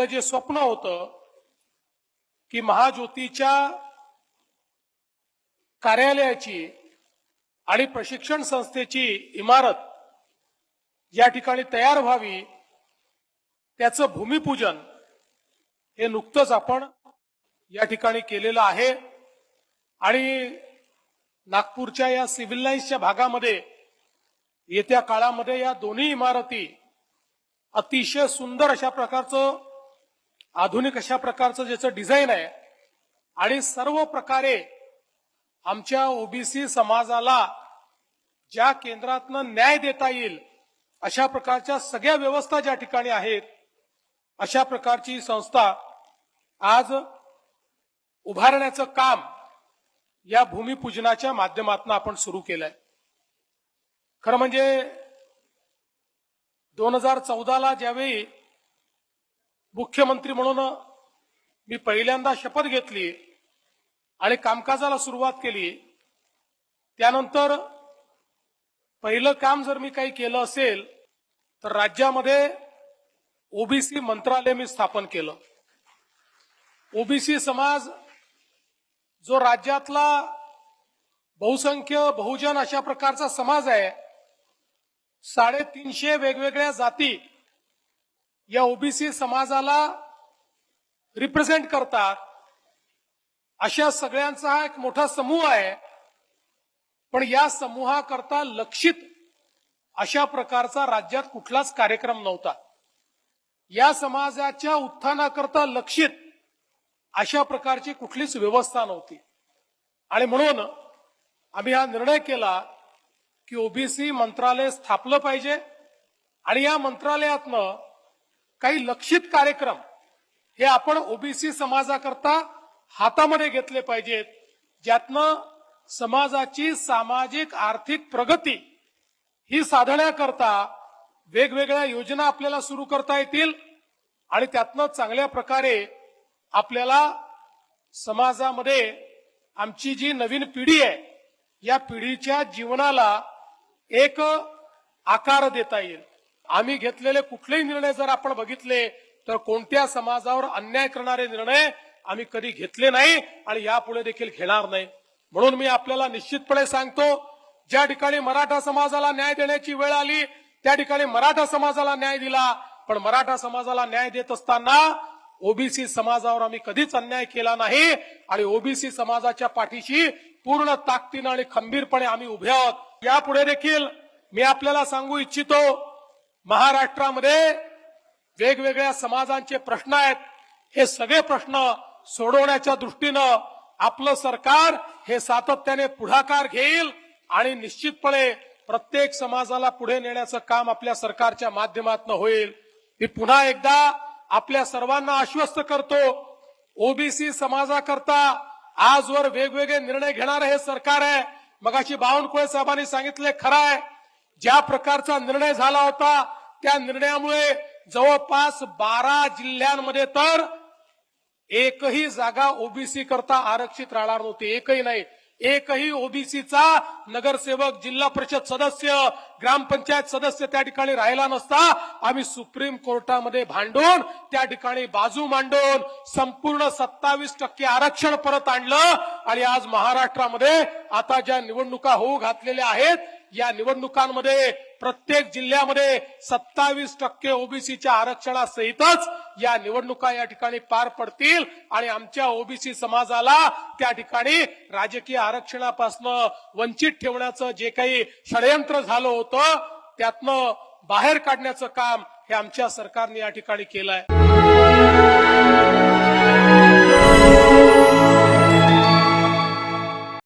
आपलं जे स्वप्न होतं की महाज्योतीच्या कार्यालयाची आणि प्रशिक्षण संस्थेची इमारत या ठिकाणी तयार व्हावी त्याचं भूमिपूजन हे नुकतंच आपण या ठिकाणी केलेलं आहे. आणि नागपूरच्या या सिव्हिल लाईन्सच्या भागामध्ये येत्या काळामध्ये या दोन्ही इमारती अतिशय सुंदर अशा प्रकारचं आधुनिक अशा प्रकारचं ज्याचं डिझाईन आहे आणि सर्व प्रकारे आमच्या ओबीसी समाजाला ज्या केंद्रातनं न्याय देता येईल अशा प्रकारच्या सगळ्या व्यवस्था ज्या ठिकाणी आहेत अशा प्रकारची संस्था आज उभारण्याचं काम या भूमिपूजनाच्या माध्यमातून आपण सुरू केलंय. खरं म्हणजे दोन हजार चौदाला ज्यावेळी मुख्यमंत्री म्हणून मी पहिल्यांदा शपथ घेतली आणि कामकाजाला सुरुवात केली. त्यानंतर पहिलं काम जर मी काही केलं असेल तर राज्यामध्ये ओबीसी मंत्रालय मी स्थापन केलं. ओबीसी समाज जो राज्यातला बहुसंख्य बहुजन अशा प्रकारचा समाज आहे साडेतीनशे वेगवेगळ्या जाती या ओबीसी समाजाला रिप्रेझेंट करतात. अशा सगळ्यांचा हा एक मोठा समूह आहे. पण या समूहाकरता लक्षित अशा प्रकारचा राज्यात कुठलाच कार्यक्रम नव्हता. या समाजाच्या उत्थानाकरता लक्षित अशा प्रकारची कुठलीच व्यवस्था नव्हती. आणि म्हणून आम्ही हा निर्णय केला की ओबीसी मंत्रालय स्थापलं पाहिजे आणि या मंत्रालयातनं काही लक्षित कार्यक्रम हे आपण ओबीसी समाजाकरता हातामध्ये घेतले पाहिजेत. ज्यातनं समाजाची सामाजिक आर्थिक प्रगती ही साधण्याकरता वेगवेगळ्या योजना आपल्याला सुरू करता येतील आणि त्यातनं चांगल्या प्रकारे आपल्याला समाजामध्ये आमची जी नवीन पिढी आहे या पिढीच्या जीवनाला एक आकार देता येईल. आम्ही घेतलेले कुठलेही निर्णय जर आपण बघितले तर कोणत्या समाजावर अन्याय करणारे निर्णय आम्ही कधी घेतले नाही आणि यापुढे देखील घेणार नाही. म्हणून मी आपल्याला निश्चितपणे सांगतो ज्या ठिकाणी मराठा समाजाला न्याय देण्याची वेळ आली त्या ठिकाणी मराठा समाजाला न्याय दिला. पण मराठा समाजाला न्याय देत असताना ओबीसी समाजावर आम्ही कधीच अन्याय केला नाही आणि ओबीसी समाजाच्या पाठीशी पूर्ण ताकदीनं आणि खंबीरपणे आम्ही उभे आहोत. यापुढे देखील मी आपल्याला सांगू इच्छितो महाराष्ट्रामध्ये वेगवेगळ्या समाजांचे प्रश्न आहेत. हे सगळे प्रश्न सोडवण्याच्या दृष्टीनं आपलं सरकार हे सातत्याने पुढाकार घेईल आणि निश्चितपणे प्रत्येक समाजाला पुढे नेण्याचं काम आपल्या सरकारच्या माध्यमातून होईल. मी पुन्हा एकदा आपल्या सर्वांना आश्वस्त करतो ओबीसी समाजाकरता आजवर वेगवेगळे निर्णय घेणारं हे सरकार आहे. मगाशी बावनकुळे साहेबांनी सांगितले खरं आहे. ज्या प्रकारचा निर्णय झाला होता त्या निर्णयामुळे जवळपास बारा जिल्ह्यांमध्ये तर एकही जागा ओबीसी करता आरक्षित राहणार नव्हती. एकही नाही. एकही ओबीसीचा नगरसेवक जिल्हा परिषद सदस्य ग्रामपंचायत सदस्य त्या ठिकाणी राहिला नसता. आम्ही सुप्रीम कोर्टामध्ये भांडून त्या ठिकाणी बाजू मांडून संपूर्ण सत्तावीस टक्के आरक्षण परत आणलं आणि आज महाराष्ट्रामध्ये आता ज्या निवडणुका होऊ घातलेल्या आहेत या निवडणुकांमध्ये प्रत्येक जिल्ह्यामध्ये सत्तावीस टक्के ओबीसीच्या आरक्षणासहितच या निवडणुका या ठिकाणी पार पडतील आणि आमच्या ओबीसी समाजाला त्या ठिकाणी राजकीय आरक्षणापासून वंचित ठेवण्याचं जे काही षडयंत्र झालं होतं त्यातनं बाहेर काढण्याचं काम हे आमच्या सरकारने या ठिकाणी केलंय.